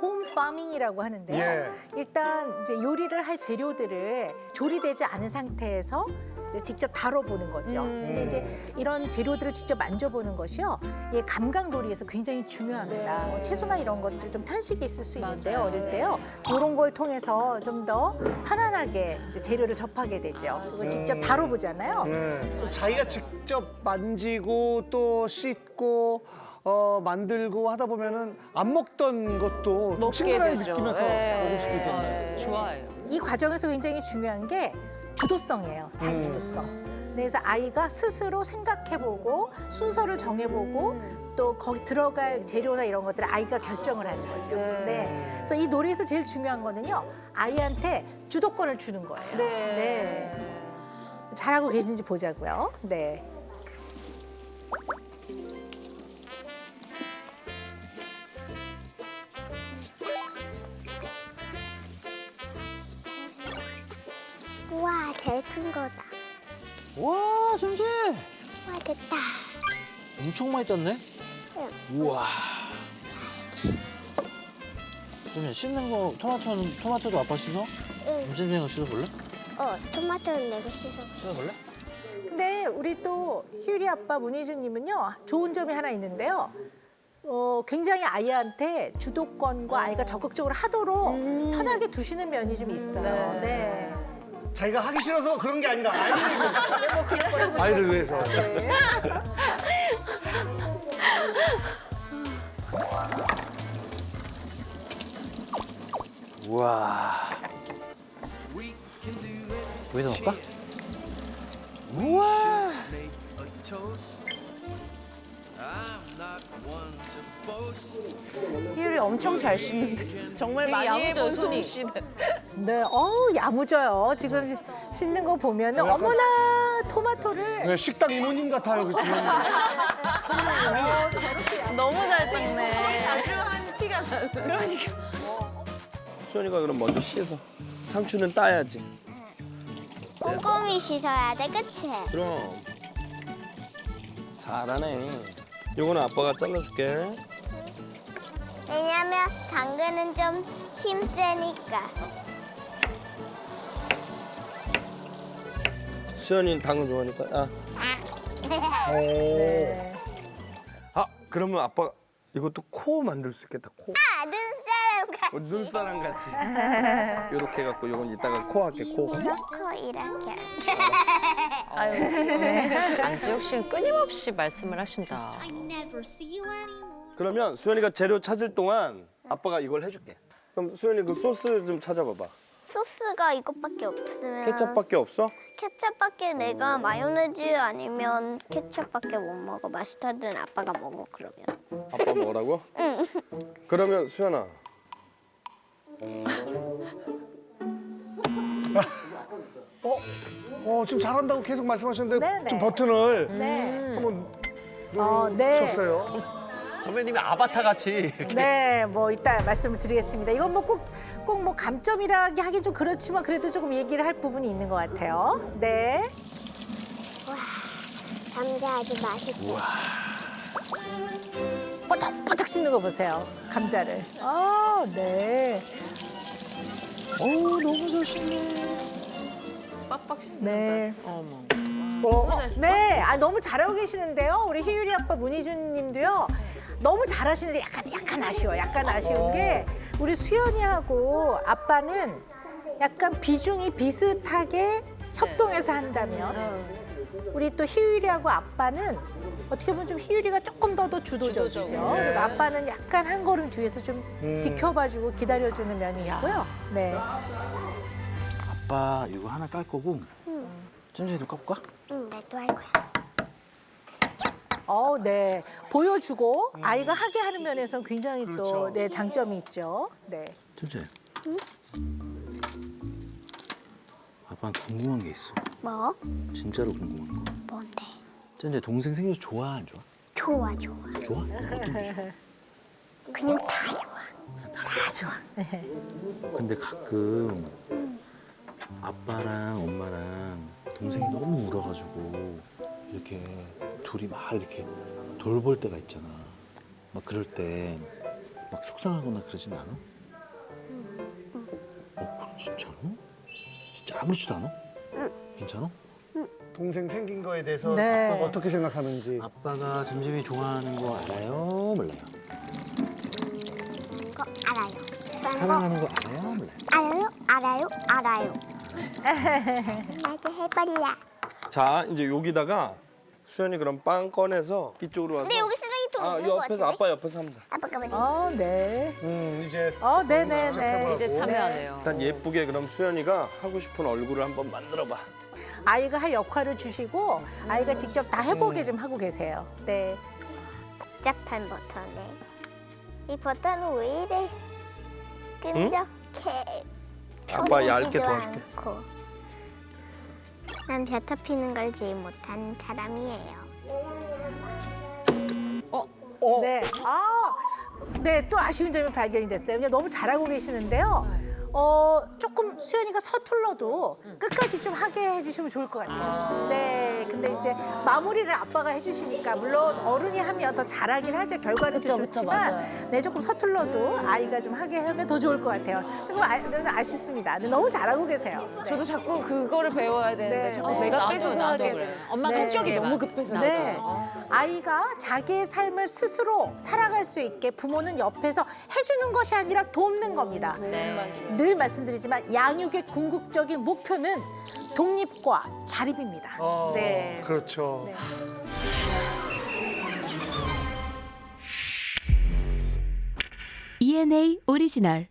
홈 파밍이라고 하는데요. 예. 일단 이제 요리를 할 재료들을 조리되지 않은 상태에서 이제 직접 다뤄보는 거죠. 음. 근데 이제 이런 재료들을 직접 만져보는 것이요, 이 감각 놀이에서 굉장히 중요합니다. 네. 뭐 채소나 이런 것들 좀 편식이 있을 수 있는데요, 맞아요. 어릴 때요. 이런 걸 통해서 좀 더 편안하게 이제 재료를 접하게 되죠. 그리고 직접 음. 다뤄보잖아요. 네. 자기가 직접 만지고 또 씻고 어, 만들고 하다 보면은 안 먹던 것도 좀 먹게 친근하게 되죠. 느끼면서 예. 먹을 수도 있겠네요. 좋아요. 이 과정에서 굉장히 중요한 게 주도성이에요. 음. 자기 주도성. 그래서 아이가 스스로 생각해보고 순서를 정해보고 또 거기 들어갈 재료나 이런 것들을 아이가 결정을 하는 거죠. 네. 네. 그래서 이 놀이에서 제일 중요한 거는요. 아이한테 주도권을 주는 거예요. 네. 잘하고 계신지 보자고요. 네. 우와, 제일 큰 거다. 와, 전세 와, 됐다. 엄청 많이 땄네. 우와. 그러면 씻는 거 토마토는 토마토도 아빠 씻어? 응. 점심생거 씻어볼래? 어, 토마토는 내가 씻어. 씻어볼래? 근데 우리 또 희율이 아빠 문희준님은요 좋은 점이 하나 있는데요. 어, 굉장히 아이한테 주도권과 아이가 적극적으로 하도록 편하게 두시는 면이 좀 있어요. 네. 자기가 하기 싫어서 그런 게 아니라 아이를, 아이를 위해서. 우와. 여기다 넣을까? 우와. 희율이 엄청 잘 씻는데. 정말 많이 해본 손이. 솜씨는. 네, 어우 야무져요. 지금 씻는 거 보면 은 약간- 어머나 토마토를 네, 식당 이모님 같아요. 그 주인님. 너무 잘 닦네. 자주 한 티가 나는. 그러니까. 수현이가 그럼 먼저 씻어. 상추는 따야지. 꼼꼼히 씻어야 돼, 그치? 그럼. 잘하네. 요거는 아빠가 잘라줄게. 왜냐면 당근은 좀 힘세니까. 수현이는 당근 좋아하니까. 아. 네. 아, 그러면 아빠 이것도 코 만들 수 있겠다. 코. 아, 눈사람 같이. 어, 눈사람 같이. 요렇게 해갖고 요건 이따가 코 할게 코. 이렇게, 이렇게. 아유, 안지혁 씨는 끊임없이 말씀을 하신다. 그러면 수현이가 재료 찾을 동안 아빠가 이걸 해줄게. 그럼 수현이 그 소스 좀 찾아봐봐. 소스가 이것밖에 없으면. 케첩밖에 없어? 케첩밖에 내가 마요네즈 아니면 케첩밖에 못 먹어. 마스타드는 아빠가 먹어, 그러면. 아빠 먹으라고? 응. 그러면 수현아. 어, 지금 잘한다고 계속 말씀하셨는데 네, 네. 좀 버튼을 네. 한번 어, 네. 누르셨어요. 선배님이 아바타 같이. 네, 뭐 이따 말씀을 드리겠습니다. 이건 뭐 꼭 꼭 뭐 감점이라기 하긴 좀 그렇지만 그래도 조금 얘기를 할 부분이 있는 것 같아요. 네. 감자 아주 맛있대. 뽀짝뽀짝 씻는 거 보세요. 감자를. 아, 네. 어우, 너무 잘 씻네. 빡빡 씻는다. 네. 어머. 어, 네, 아 너무 잘하고 계시는데요. 우리 희율이 아빠 문희준 님도요. 너무 잘하시는데 약간 약간 아쉬워. 약간 아쉬운 게 우리 수연이하고 아빠는 약간 비중이 비슷하게 협동해서 한다면 우리 또 희율이하고 아빠는 어떻게 보면 좀 희율이가 조금 더 더 주도적이죠. 주도적으로. 그리고 아빠는 약간 한 걸음 뒤에서 좀 음. 지켜봐주고 기다려주는 면이 있고요. 네. 아빠 이거 하나 깔 거고. 전세도 까볼까? 응, 나도 할 거야. 어, 네. 보여주고 아이가 하게 하는 면에서는 굉장히 또 네, 장점이 있죠. 네. 전세. 아빠는 궁금한 게 있어. 뭐? 진짜로 궁금한 거. 뭔데? 전세 동생 생겨서 좋아 안 좋아? 좋아, 좋아. 좋아? 어떤 게 좋아? 그냥 다 좋아. 다 좋아. 근데 가끔 아빠랑 엄마랑 동생이 너무 울어가지고 이렇게 둘이 막 이렇게 돌볼 때가 있잖아. 막 그럴 때 막 속상하거나 그러진 않아? 어, 진짜로? 진짜 아무렇지도 않아? 괜찮아? 동생 생긴 거에 대해서 네. 아빠가 어떻게 생각하는지. 아빠가 점심이 좋아하는 거 알아요? 몰라요? 거 알아요. 사랑하는 거 알아요? 몰라요? 알아요? 알아요? 알아요. 나도 해볼래. 자 이제 여기다가 수현이 그럼 빵 꺼내서 이쪽으로 와서 근데 여기 쓰레기통 아 있는 거 옆에서 같은데? 아빠 옆에서 돼 아빠가 먼저. 어, 네. 음, 이제 어, 네 네 네. 이제 참여하네요. 일단 예쁘게 그럼 수현이가 하고 싶은 얼굴을 한번 만들어 봐 아이가 할 역할을 주시고 아이가 직접 다 해보게 좀 하고 계세요. 네. 복잡한 버터네. 이 버터는 왜 이래 끈적해. 아빠 얇게 도와줄게. 않고. 난 벼터 피는 걸 제일 못하는 사람이에요. 어, 네. 아, 네, 또 아쉬운 점이 발견이 됐어요. 그냥 너무 잘하고 계시는데요. 어, 조금 수연이가 서툴러도 끝까지 좀 하게 해주시면 좋을 것 같아요. 네. 근데 이제 마무리를 아빠가 해주시니까, 물론 어른이 하면 더 잘하긴 하죠. 결과는 좀 좋지만, 네, 조금 서툴러도 아이가 좀 하게 하면 더 좋을 것 같아요. 조금 아, 아쉽습니다. 근데 너무 잘하고 계세요. 네. 저도 자꾸 그거를 배워야 되는데 네. 자꾸 어, 내가 나도, 뺏어서 나도 하게 그래. 돼. 엄마 네. 성격이 너무 급해서 네. 아이가 자기의 삶을 스스로 살아갈 수 있게 부모는 옆에서 해주는 것이 아니라 돕는 겁니다. 네. 늘 말씀드리지만 양육의 궁극적인 목표는 독립과 자립입니다. 어, 네. 그렇죠. 네. ENA 오리지널